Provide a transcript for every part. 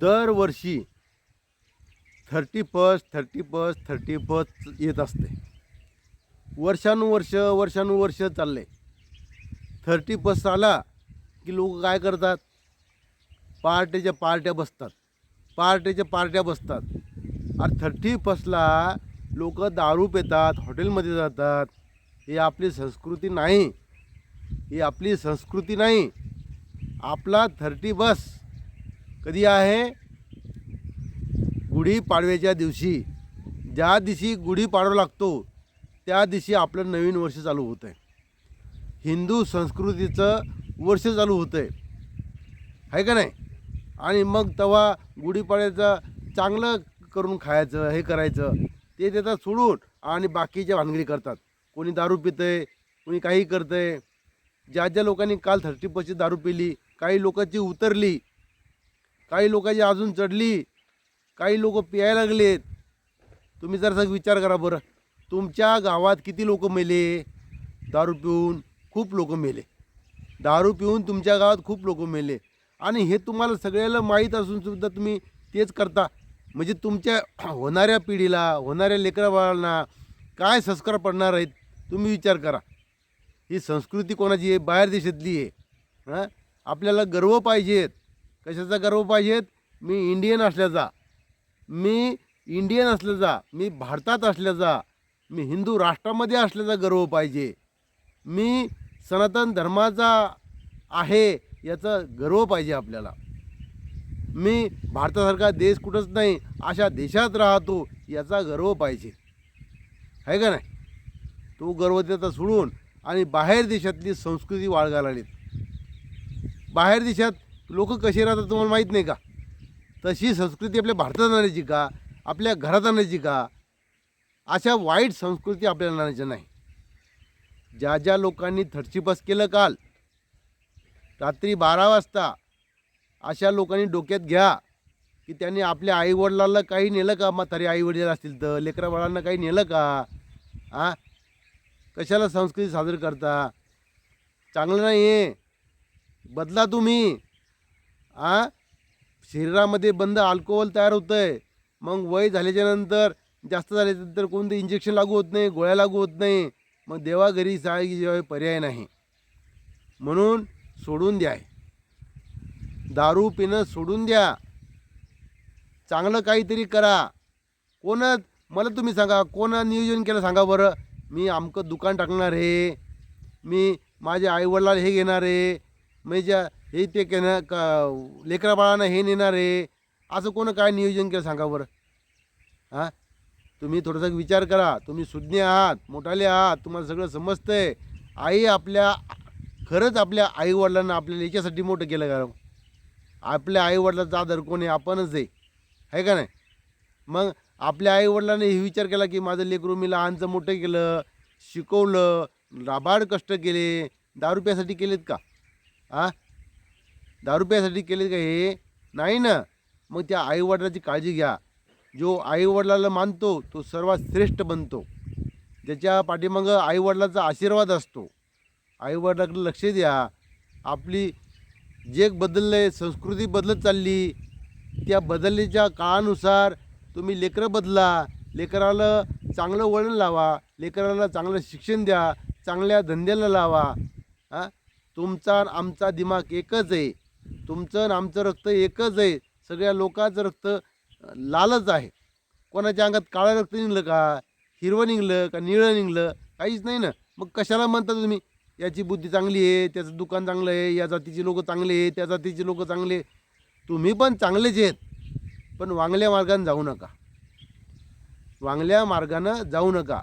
दरवर्षी thirty first thirty first thirty first येत असते. वर्षानुवर्ष वर्षानुवर्ष चालले. थर्टी फर्स्ट आला की लोक काय करतात? पार्ट्याच्या पार्ट्या बसतात. पार्ट्याच्या पार्ट्या बसतात. आणि थर्टी फर्स्टला लोक दारू पितात हॉटेलमध्ये जातात. ही आपली संस्कृती नाही. ही आपली संस्कृती नाही. आपला थर्टी बस कधी आहे? गुढीपाडव्याच्या दिवशी. ज्या दिवशी गुढीपाडवा लागतो त्या दिवशी आपलं नवीन वर्ष चालू होतं आहे हिंदू संस्कृतीचं वर्ष चालू होतं आहे का नाही? आणि मग तेव्हा गुढीपाडव्याचं चांगलं करून खायचं हे करायचं ते त्याचा सोडून आणि बाकीच्या भानगडी करतात. कोणी दारू पितंय कोणी काही करतं आहे ज्या ज्या लोकांनी काल थर्टी पर्सेंट दारू पिली काही लोकांची उतरली काही लोकांची अजून चढली काही लोक पियायला लागलेत. तुम्ही जरासा विचार करा बरं. तुमच्या गावात किती लोक मेले? दारू पिऊन खूप लोक मेले. दारू पिऊन तुमच्या गावात खूप लोक मेले. आणि हे तुम्हाला सगळ्याला माहीत असून सुद्धा तुम्ही तेच करता. म्हणजे तुमच्या होणाऱ्या पिढीला होणाऱ्या लेकराबाळांना काय संस्कार पडणार आहेत तुम्ही विचार करा. ही संस्कृती कोणाची आहे? बाहेर देशातली आहे. हां? आपल्याला गर्व पाहिजेत. कशाचा गर्व पाहिजेत? मी इंडियन असल्याचा मी इंडियन असल्याचा मी भारतात असल्याचा मी हिंदू राष्ट्रामध्ये असल्याचा गर्व पाहिजे. मी सनातन धर्माचा आहे याचा गर्व पाहिजे आपल्याला. मी भारतासारखा देश कुठंच नाही अशा देशात राहतो याचा गर्व पाहिजे. आहे का नाही? तो गर्व त्याचा सोडून आणि बाहेर देशातली संस्कृती वाळगायला लागलीत. बाहेर देशात लोक कसे राहतात तुम्हाला माहीत नाही का? तशी संस्कृती आपल्या भारतात आणायची का? आपल्या घरात आणायची का? अशा वाईट संस्कृती आपल्याला आणायच्या नाही. ज्या ज्या लोकांनी थर्ची बस केलं काल रात्री बारा वाजता अशा लोकांनी डोक्यात घ्या की त्यांनी आपल्या आईवडिलांना काही नेलं का? म्हातारी आईवडील असतील तर लेकरा बाळांना काही नेलं का? आ? कशाला संस्कृती साजरी करता? चांगलं नाही आहे बदला तुम्ही. आ? शरीरामध्ये बंद अल्कोहोल तयार होतं आहे मग वय झाल्याच्यानंतर जास्त झाल्याच्यानंतर कोणतं इंजेक्शन लागू होत नाही गोळ्या लागू होत नाही. मग देवाघरी घरी शिवाय पर्याय नाही. म्हणून सोडून द्या. दारू पिणं सोडून द्या. चांगलं काहीतरी करा. कोणत मला तुम्ही सांगा कोण नियोजन केलं सांगा बरं. मी अमकं दुकान टाकणार आहे. मी माझ्या आईवडिलाला हे घेणार आहे. माझ्या हे ते केलं का लेकरा बाळांना हे नेणार आहे. असं कोण काय नियोजन केलं सांगा बरं. हां? तुम्ही थोडासा विचार करा. तुम्ही सुज्ञ आहात मोठाले आहात तुम्हाला सगळं समजतंय. आई आपल्या खरंच आपल्या आईवडिलांना आपल्याला याच्यासाठी मोठं केलं कारण. आपल्या आईवडिलाचा आदर कोण आहे? आपणच आहे. आहे का नाही? मग आपल्या आईवडिलांनी हे विचार केला की माझं लेकरू मी लहानचं मोठं केलं शिकवलं राबाड कष्ट केले दारू प्यासाठी केलेत का? आ दारू प्यासाठी केले का हे? नाही ना. मग त्या आईवडिलाची काळजी घ्या. जो आईवडिलाला मानतो तो सर्वात श्रेष्ठ बनतो. ज्याच्या पाठीमागं आईवडिलाचा आशीर्वाद असतो. आईवडिलाकडे लक्ष द्या. आपली जग बदललं आहे संस्कृती बदलत चालली त्या बदलण्याच्या काळानुसार तुम्ही लेकरं बदला. लेकराला चांगलं वळण लावा. लेकराला चांगलं शिक्षण द्या. चांगल्या धंद्याला लावा. हां? तुमचा आमचा दिमाग एकच आहे. तुमचं आणि आमचं रक्त एकच आहे. सगळ्या लोकांचं रक्त लालच आहे. कोणाच्या अंगात काळं रक्त निघलं का? हिरवं निघलं का? निळं निघलं? काहीच नाही ना. मग कशाला म्हणता तुम्ही? याची बुद्धी चांगली आहे त्याचं दुकान चांगलं आहे या जातीची लोकं चांगले आहे त्या जातीची लोकं चांगले तुम्ही पण चांगलेच आहेत. पण वांगल्या मार्गाने जाऊ नका. वांगल्या मार्गानं जाऊ नका.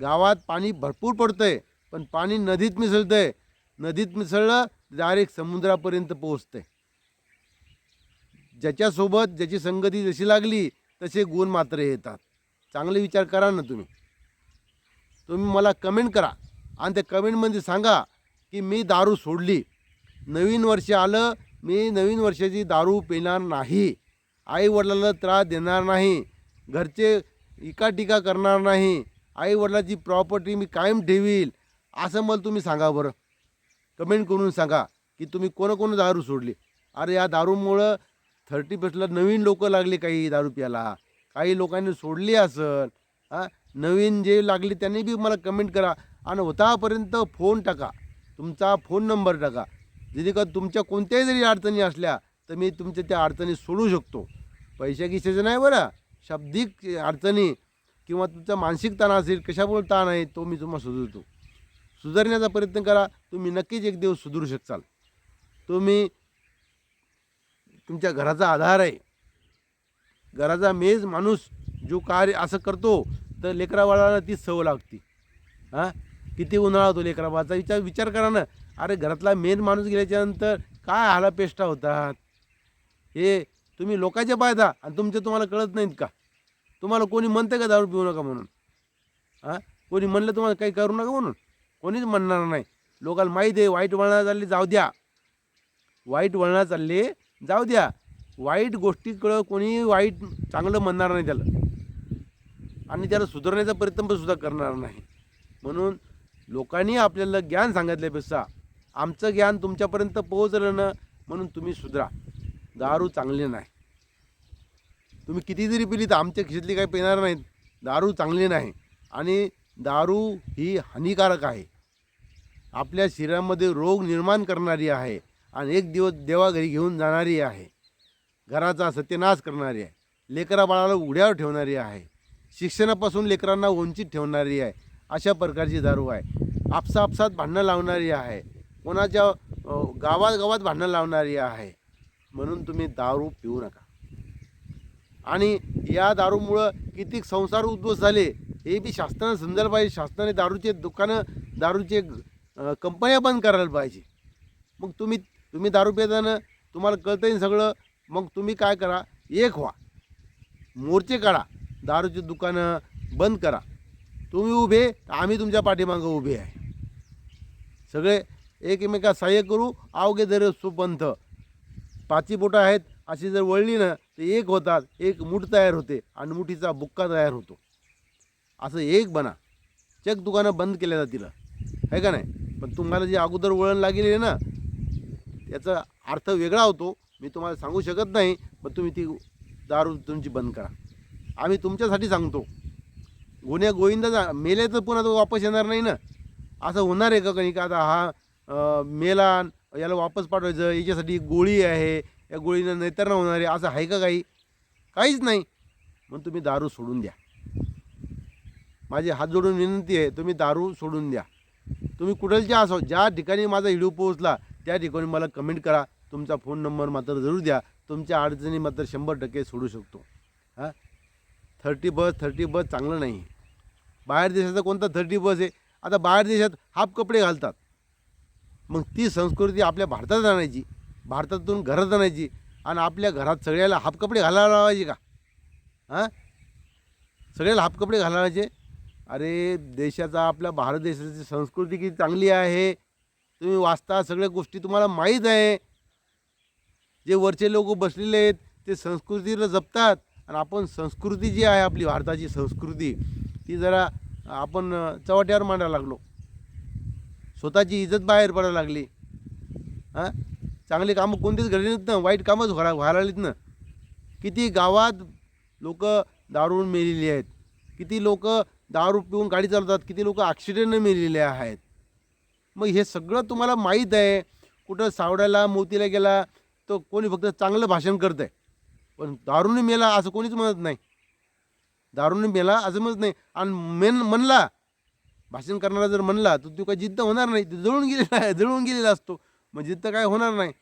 गावात पाणी भरपूर पडतं आहे पण पाणी नदीत मिसळतं आहे नदीत मिसळलं डायरेक्ट समुद्रापर्यंत पोहोचते. ज्याच्यासोबत ज्याची संगती जशी लागली तसे गुण मात्र येतात. चांगले विचार करा ना तुम्ही. तुम्ही मला कमेंट करा आणि त्या कमेंटमध्ये सांगा की मी दारू सोडली. नवीन वर्ष आलं मी नवीन वर्षाची दारू पिणार नाही. आईवडिलाला त्रास देणार नाही. घरचे इकाटिका करणार नाही. आईवडिलाची प्रॉपर्टी मी कायम ठेवील. असं मला तुम्ही सांगा बरं. कमेंट करून सांगा की तुम्ही कोणाकोण दारू सोडली? अरे या दारूमुळं थर्टी फर्स्टला नवीन लोक लागले काही दारू प्यायला. काही लोकांनी सोडली असेल. हां? नवीन जे लागले त्यांनी बी मला कमेंट करा आणि होतापर्यंत फोन टाका. तुमचा फोन नंबर टाका. जेणे का तुमच्या कोणत्याही जरी अडचणी असल्या तर मी तुमच्या त्या अडचणी सोडू शकतो. पैशा किशाचं नाही बरं. शाब्दिक अडचणी किंवा तुमचा मानसिक ताण असेल कशामुळे ताण आहे तो मी तुम्हाला सुधारतो सुधारण्याचा प्रयत्न करा. तुम्ही नक्कीच एक दिवस सुधरू शकचाल तुम्ही तुमच्या घराचा आधार आहे. घराचा मेज माणूस जो कार्य असं करतो तर लेकराबाळाला ती सवय लागते. हां? किती उन्हाळा होतो लेकराबाळाचा? विचार विचार करा ना. अरे घरातला मेन माणूस गेल्याच्यानंतर काय हाला पेष्टा होतात? हे तुम्ही लोकांच्या पायदा आणि तुमचे तुम्हाला कळत नाहीत का? तुम्हाला कोणी म्हणतं का दारू पिऊ नका म्हणून? हां? कोणी म्हणलं तुम्हाला काही करू नका म्हणून? कोणीच म्हणणार नाही. लोकांना माहीत आहे वाईट वळणा चालले जाऊ द्या. वाईट वळणा चालले जाऊ द्या. वाईट गोष्टीकडं कोणी वाईट चांगलं म्हणणार नाही त्याला. आणि त्याला सुधारण्याचा प्रयत्न पण सुद्धा करणार नाही. म्हणून लोकांनी आपल्याला ज्ञान सांगितल्यापेक्षा आमचं ज्ञान तुमच्यापर्यंत पोहोचलं ना म्हणून तुम्ही सुधरा. दारू चांगले नाही. तुम्ही किती जरी पिली तर आमच्या खिशातली काही पिणार नाहीत. दारू चांगली नाही. आणि दारू ही हानिकारक आहे. आपल्या शरीरामध्ये रोग निर्माण करणारी आहे आणि एक दिवस देवाघरी घेऊन जाणारी आहे. घराचा सत्यनाश करणारी आहे. लेकरा बाळाला उड्यावर ठेवणारी आहे. शिक्षणापासून लेकरांना वंचित ठेवणारी आहे. अशा प्रकारची दारू आहे. आपसापसात भांडणं लावणारी आहे. कोणाच्या गावात गावात भांडणं लावणारी आहे. म्हणून तुम्ही दारू पिऊ नका. आणि या दारूमुळं किती संसार उद्ध्वस्त झाले हे बी शासनानं समजायला पाहिजे. शासनाने दारूचे दुकानं दारूचे कंपन्या बंद करायला पाहिजे. मग तुम्ही तुम्ही दारू पिताना तुम्हाला कळतं सगळं मग तुम्ही काय करा? एक व्हा. मोर्चे काढा. दारूची दुकानं बंद करा. तुम्ही उभे तर आम्ही तुमच्या पाठीमागं उभे आहे. सगळे एकमेका सहाय्य करू. अवघे दर सुपंथ. पाची बोटं आहेत. अशी जर वळली ना तर एक होतात एक मूठ तयार होते आणि मुठीचा बुक्का तयार होतो. असं एक बना. चेक दुकानं बंद केल्या जातील. आहे का नाही? पण तुम्हाला जे अगोदर वळण लागेल आहे ना याचा अर्थ वेगळा होतो. मी तुम्हाला सांगू शकत नाही पण तुम्ही ती दारू तुमची बंद करा. आम्ही तुमच्यासाठी सांगतो. गुन्ह्या गोविंदा मेले तर पुन्हा तो वापस येणार नाही ना. असं होणार आहे का काही का आता हा मेला याला वापस पाठवायचं याच्यासाठी गोळी आहे या गोळीनं नैतरणा होणार आहे असं आहे का काही? काहीच नाही. मग तुम्ही दारू सोडून द्या. माझी हात जोडून विनंती आहे तुम्ही दारू सोडून द्या. तुम्ही कुठलच्या असो ज्या ठिकाणी माझा व्हिडिओ पोहोचला त्या ठिकाणी मला कमेंट करा. तुमचा फोन नंबर मात्र जरूर द्या. तुमच्या अडचणी मात्र शंभर टक्के सोडू शकतो. हां? थर्टी बस थर्टी बस चांगलं नाही. बाहेर देशाचा कोणता थर्टी बस आहे? आता बाहेर देशात हाफ कपडे घालतात. मग ती संस्कृती आपल्या भारतात आणायची. भारतातून घरात आणायची आणि आपल्या घरात सगळ्याला हाफ कपडे घालायला लावायचे का? हां? सगळ्याला हाफ कपडे घालायचे अरे देशाचा आपल्या भारत देशाची संस्कृती किती चांगली आहे. तुम्ही वाचता सगळ्या गोष्टी तुम्हाला माहीत आहे. जे वरचे लोक बसलेले आहेत ते संस्कृतीला जपतात. आणि आपण संस्कृती जी आहे आपली भारताची संस्कृती ती जरा आपण चव्हाट्यावर मांडायला लागलो. स्वतःची इज्जत बाहेर पडायला लागली. हां? चांगली कामं कोणतीच घडली नाहीत ना वाईट कामच घरा व्हायला लागलीत ना. किती गावात लोक दारून मेलेली आहेत. किती लोक दारू पिऊन गाडी चालवतात किती लोक ॲक्सिडेंटने मेलेले आहेत. मग हे सगळं तुम्हाला माहीत आहे. कुठं सावड्याला मोतीला गेला तो कोणी फक्त चांगलं भाषण करत आहे पण दारूने मेला असं कोणीच म्हणत नाही. दारूने मेला असं म्हणत नाही. आणि मेन म्हणला भाषण करणारा जर म्हणला तर तो काही जिद्द होणार नाही. जळून गेलेला आहे जळून गेलेला असतो. म्हणजे मग जिद्द काय होणार नाही.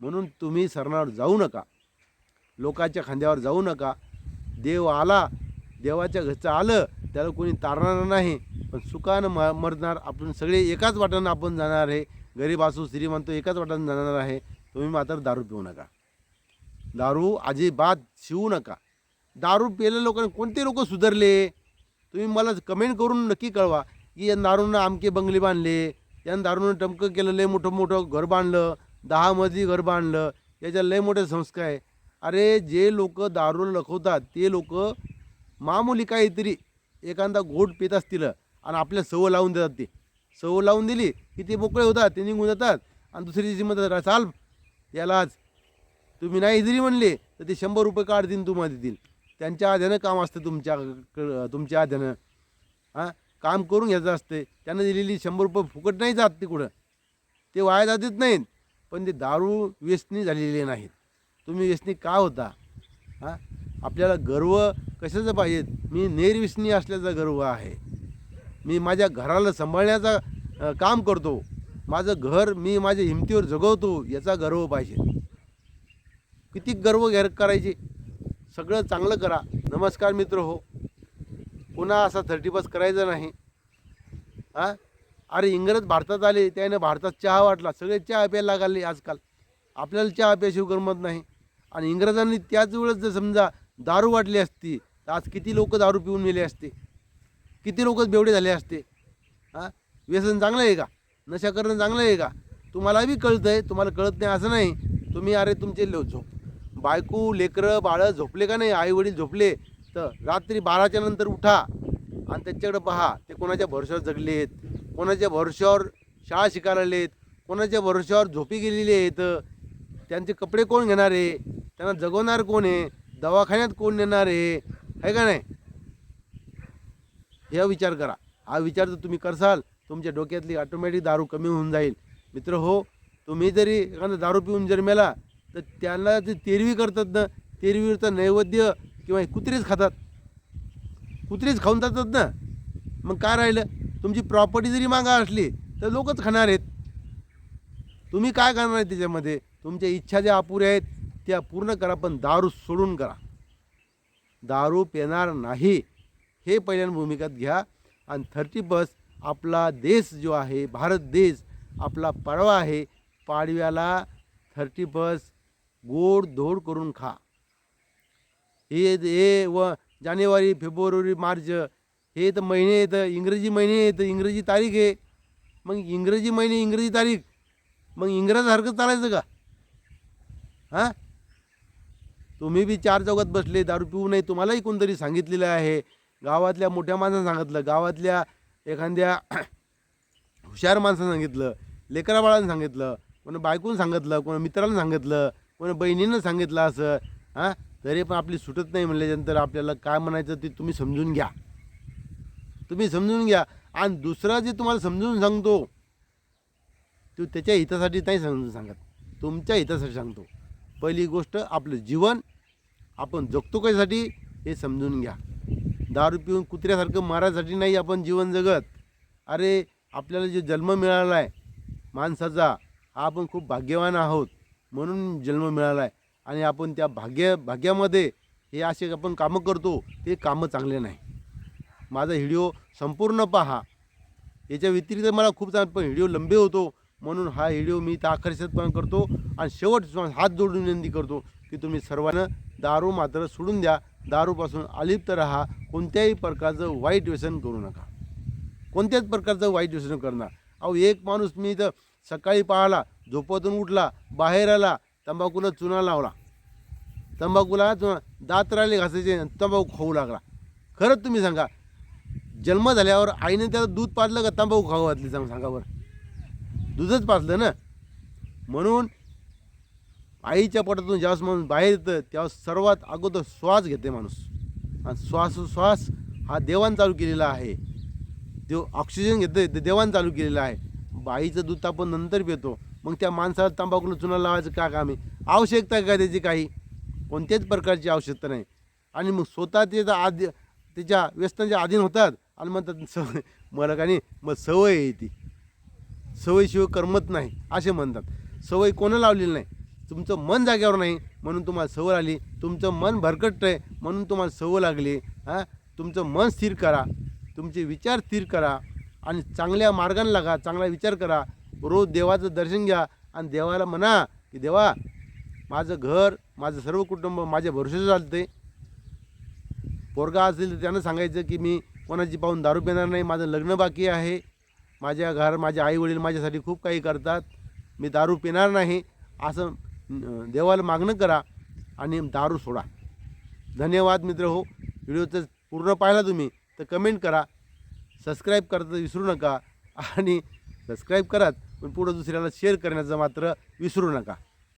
म्हणून तुम्ही सरणावर जाऊ नका. लोकांच्या खांद्यावर जाऊ नका. देव आला देवाच्या घरचं आलं त्याला कोणी तारणार नाही. पण सुखानं म मरणार. आपण सगळे एकाच वाटानं आपण जाणार आहे. गरीब असो श्रीमंत एकाच वाटानं जाणार आहे. तुम्ही मात्र दारू पिऊ नका. दारू अजिबात शिवू नका. दारू पिलेल्या लोकांना कोणते लोक सुधारले? तुम्ही मला कमेंट करून नक्की कळवा. की या दारूनं आमके बंगले बांधले. यानं दारूनं टमकं केलं लय मोठं मोठं घर बांधलं दहा मजली घर बांधलं याच्या लय मोठे संस्कार आहे. अरे जे लोक दारू लखवतात ते लोक मामूली काहीतरी एखादा घोट पित असतील आणि आपल्या सवय लावून देतात ते. सवय लावून दिली की ते मोकळे होतात ते निघून जातात आणि दुसरी दिवशी म्हणतात चाल यालाच तुम्ही नाही जरी म्हणले तर ते शंभर रुपये काढतील तुम्हाला देतील. त्यांच्या आध्यानं काम असतं तुमच्या तुमच्या आध्यानं हां? काम करून घ्यायचं असते. त्यांना दिलेली शंभर रुपये फुकट नाही जात तिकडं. ते वाया जातच नाहीत पण ते दारू व्यसनी झालेले नाहीत. तुम्ही व्यसनी का होता? हां? आपल्याला गर्व कशाचं पाहिजे? मी निर्व्यसनी असल्याचा गर्व आहे. मी माझ्या घराला सांभाळण्याचा काम करतो. माझं घर मी माझ्या हिमतीवर जगवतो याचा गर्व पाहिजे. किती गर्व घ्या करायचे? सगळं चांगलं करा. नमस्कार मित्र हो. पुन्हा असा थर्टी बस करायचा नाही. हां? अरे इंग्रज भारतात आले त्याने भारतात चहा वाटला सगळे चहा प्यायला लागले आजकाल. आपल्याला चहा प्याशिव करमत नाही. आणि इंग्रजांनी त्याच वेळेस जर समजा दारू वाटली असती तर आज किती लोक दारू पिऊन मेले असते? किती लोक बेवडे झाले असते? हां? व्यसन चांगलं आहे का? नशा करणं चांगलं आहे का? तुम्हाला बी कळतं आहे तुम्हाला कळत नाही असं नाही. तुम्ही अरे तुमचे लो झोप बायको लेकरं बाळं झोपले का नाही? आईवडील झोपले. तर रात्री बाराच्या नंतर उठा आणि त्यांच्याकडे पहा ते कोणाच्या भरोश्यावर जगले आहेत कोणाच्या भरोश्यावर शाळा शिकायला आहेत कोणाच्या भरोश्यावर झोपी गेलेली आहेत त्यांचे कपडे कोण घेणार आहे त्यांना जगवणार कोण आहे दवाखान्यात कोण नेणार आहे है का नाही? हे विचार करा. हा विचार जर तुम्ही करसाल तुमच्या डोक्यातली ऑटोमॅटिक दारू कमी होऊन जाईल. मित्र हो तुम्ही जरी एखादा दारू पिऊन जर मेला तर त्यांना ते तेरवी करतात ना तेरवीचं नैवेद्य किंवा हे कुत्रेच खातात. कुत्रेच खाऊन जातात ना. मग काय राहिलं? तुमची प्रॉपर्टी जरी मागा असली तर लोकच खाणार आहेत. तुम्ही काय करणार आहे त्याच्यामध्ये? तुमच्या इच्छा ज्या अपुऱ्या आहेत त्या पूर्ण करा पण दारू सोडून करा. दारू पेणार नाही. हे पहिल्यांदा भूमिकात घ्या. आणि थर्टी बस आपला देश जो आहे भारत देश आपला पाडवा आहे. पाडव्याला थर्टी बस गोड धोड करून खा. हे हे व जानेवारी फेब्रुवारी मार्च हे तर महिने येतं इंग्रजी महिने येतं इंग्रजी तारीख आहे. मग इंग्रजी महिने इंग्रजी तारीख मग इंग्रजासारखं चालायचं का? हां? तुम्ही बी चार चौकात बसले दारू पिऊ नये तुम्हालाही कोणतरी सांगितलेलं आहे. गावातल्या मोठ्या माणसानं सांगितलं गावातल्या एखाद्या हुशार माणसानं सांगितलं लेकरा बाळानं सांगितलं कोणी बायकून सांगितलं कोणी मित्राला सांगितलं कोणी बहिणीनं सांगितलं असं हां? तरी पण आपली सुटत नाही म्हणल्यानंतर आपल्याला काय म्हणायचं ते तुम्ही समजून घ्या. तुम्ही समजून घ्या. आणि दुसरा जे तुम्हाला समजून सांगतो तो त्याच्या हितासाठी नाही समजून सांगत. तुमच्या हितासाठी सांगतो. पहिली गोष्ट आपलं जीवन आपण जगतो कशासाठी हे समजून घ्या. दारू पिऊन कुत्र्यासारखं मारायसाठी नाही आपण जीवन जगत. अरे आपल्याला जे जन्म मिळाला आहे माणसाचा हा आपण खूप भाग्यवान आहोत. म्हणून जन्म मिळाला आहे आणि आपण त्या भाग्य भाग्यामध्ये हे असे आपण कामं करतो ते कामं चांगले नाही. माझा व्हिडिओ संपूर्ण पहा. याच्या व्यतिरिक्त मला खूप चांगला पण व्हिडिओ लंबे होतो म्हणून हा व्हिडिओ मी इथं आकर्षितपणे करतो आणि शेवट हात जोडून विनंती करतो की तुम्ही सर्वांना दारू मात्र सोडून द्या. दारूपासून अलिप्त राहा. कोणत्याही प्रकारचं वाईट व्यसन करू नका. कोणत्याच प्रकारचं वाईट व्यसन करणार. अहो एक माणूस मी इथं सकाळी पाहला झोपातून उठला बाहेर आला तंबाखूला चुना लावला. तंबाखूला चुना दात राहिले घासायचे तंबाखू खाऊ लागला. खरंच तुम्ही सांगा जन्म झाल्यावर आईने त्याला दूध पाजलं का तंबाखू खाऊ घातली? सांग सांगा बरं. दूधच पाजलं ना? म्हणून आईच्या पोटातून ज्यावेळेस माणूस बाहेर येतं त्यावेळेस सर्वात अगोदर श्वास घेते माणूस. आणि श्वासोश्वास हा देवान चालू केलेला आहे. देव ऑक्सिजन घेतं ते देवान चालू केलेलं आहे. बाईचं दूध आपण नंतर पितो. मग त्या माणसाला तंबाखूला चुना लावायचं का काम आहे? आवश्यकता आहे का त्याची काही? कोणत्याच प्रकारची आवश्यकता नाही. आणि मग स्वतः ते आधी त्याच्या व्यसनाच्या अधीन होतात आणि म्हणतात सवय मला का नाही मग सवय आहे ती. सवयशिवाय करमत नाही असे म्हणतात. सवय कोणा लावलेली नाही? तुमचं मन जाग्यावर नाही म्हणून तुम्हाला सवय आली तुमचं मन भरकटतं आहे म्हणून तुम्हाला सवय लागली. हां? तुमचं मन स्थिर करा. तुमचे विचार स्थिर करा. आणि चांगल्या मार्गाने लागा चांगला विचार करा. रोज देवाचं दर्शन घ्या आणि देवाला म्हणा की देवा माझं घर माझं सर्व कुटुंब माझ्या भरोशाचं चालते पोरगा असेल तर त्यानं सांगायचं की मी कोणाची पाहून दारू पिणार नाही माझं लग्न बाकी आहे. माझ्या घर माझे आईवडील माझ्यासाठी खूप काही करतात. मी दारू पिणार नाही. असं देवाला मागणं करा आणि दारू सोडा. धन्यवाद मित्र हो. व्हिडिओचं पूर्ण पाहिला तुम्ही तर कमेंट करा. सबस्क्राईब करता विसरू नका आणि सबस्क्राईब करात. पण पुढं दुसऱ्याला शेअर करण्याचं मात्र विसरू नका.